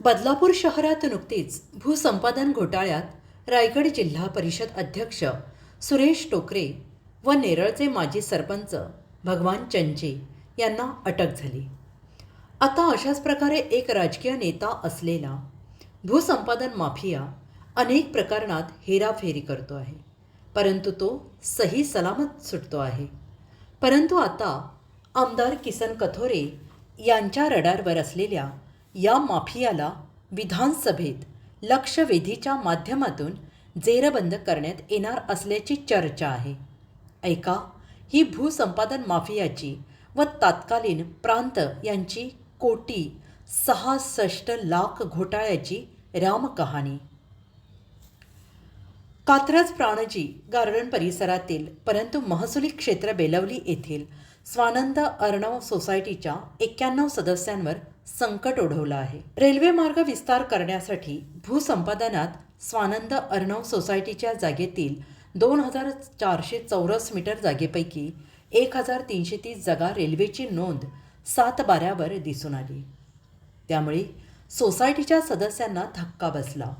बदलापूर शहरात नुकतीच भूसंपादन घोटाळ्यात रायगड जिल्हा परिषद अध्यक्ष सुरेश टोकरे व नेरळचे माजी सरपंच भगवान चंचे यांना अटक झाली. आता अशाच प्रकारे एक राजकीय नेता असलेला भूसंपादन माफिया अनेक प्रकरणात हेराफेरी करतो आहे. परंतु तो सही सलामत सुटतो आहे. परंतु आता आमदार किसन कथोरे यांच्या रडारवर असलेल्या या माफियाला विधानसभेत लक्षवेधीच्या माध्यमातून जेरबंद करण्यात येणार असल्याची चर्चा आहे. ऐका ही भूसंपादन माफियाची व तात्कालीन प्रांत यांची कोटी सहासष्ट लाख घोटाळ्याची रामकहाणी. कात्रज प्राणजी गार्डन परिसरातील परंतु महसुली क्षेत्र बेलवली येथील स्वानंद अर्णव सोसायटीच्या एक्क्याण्णव सदस्यांवर संकट ओढवलं आहे. रेल्वे मार्ग विस्तार करण्यासाठी भूसंपादनात स्वानंद अर्णव सोसायटीच्या जागेतील दोन हजार चारशे चौरस मीटर जागेपैकी एक हजार तीनशे तीस जागा रेल्वेची नोंद सात बाऱ्यावर दिसून आली. त्यामुळे सोसायटीच्या सदस्यांना धक्का बसला.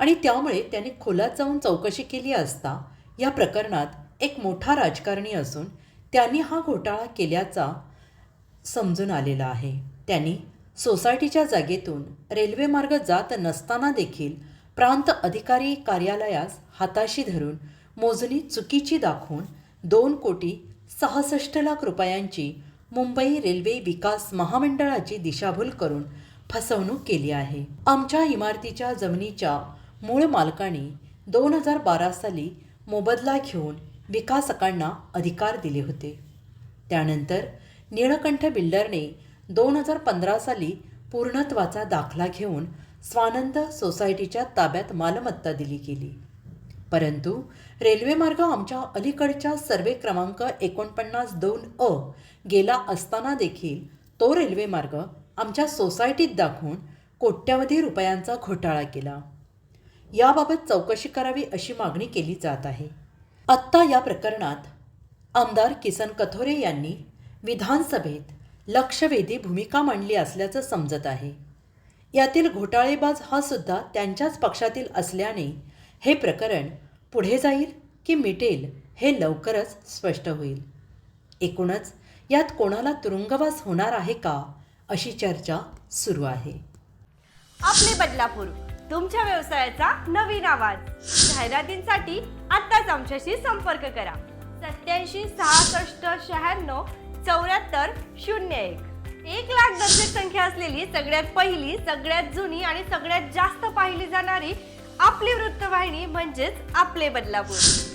आणि त्यामुळे त्यांनी खोलात जाऊन चौकशी केली असता या प्रकरणात एक मोठा राजकारणी असून त्यांनी हा घोटाळा केल्याचा समजून आलेला आहे. त्यांनी सोसायटीच्या जागेतून रेल्वे मार्ग जात नसताना देखील प्रांत अधिकारी कार्यालयास हाताशी धरून मोजणी चुकीची दाखवून दोन कोटी सहासष्ट लाख रुपयांची मुंबई रेल्वे विकास महामंडळाची दिशाभूल करून फसवणूक केली आहे. आमच्या इमारतीच्या जमिनीच्या मूळ मालकाने दोन हजार बारा साली मोबदला घेऊन विकासकांना अधिकार दिले होते. त्यानंतर निळकंठ बिल्डरने दोन हजार पंधरा साली पूर्णत्वाचा दाखला घेऊन स्वानंद सोसायटीच्या ताब्यात मालमत्ता दिली गेली. परंतु रेल्वेमार्ग आमच्या अलीकडच्या सर्वे क्रमांक एकोणपन्नास दोन अ गेला असताना देखील तो रेल्वेमार्ग आमच्या सोसायटीत दाखवून कोट्यवधी रुपयांचा घोटाळा केला. याबाबत चौकशी करावी अशी मागणी केली जात आहे. आत्ता या प्रकरणात आमदार किसन कथोरे यांनी विधानसभेत लक्षवेधी भूमिका मांडली असल्याचं समजत आहे. यातील घोटाळेबाज हा सुद्धा त्यांच्याच पक्षातील असल्याने हे प्रकरण पुढे जाईल की मिटेल हे लवकरच स्पष्ट होईल. एकूणच यात कोणाला तुरुंगवास होणार आहे का अशी चर्चा सुरू आहे. आपले बदलापूर तुमच्या व्यवसायाचा नवीन आवाज. जाहिरातींसाठी आत्ताच आमच्याशी संपर्क करा. सत्याऐंशी सहासष्ट शहाण्णव चौऱ्याहत्तर शून्य एक. एक लाख दर्शक संख्या असलेली सगळ्यात पहिली सगळ्यात जुनी आणि सगळ्यात जास्त पाहिली जाणारी आपली वृत्तवाहिनी म्हणजेच आपले बदलापूर.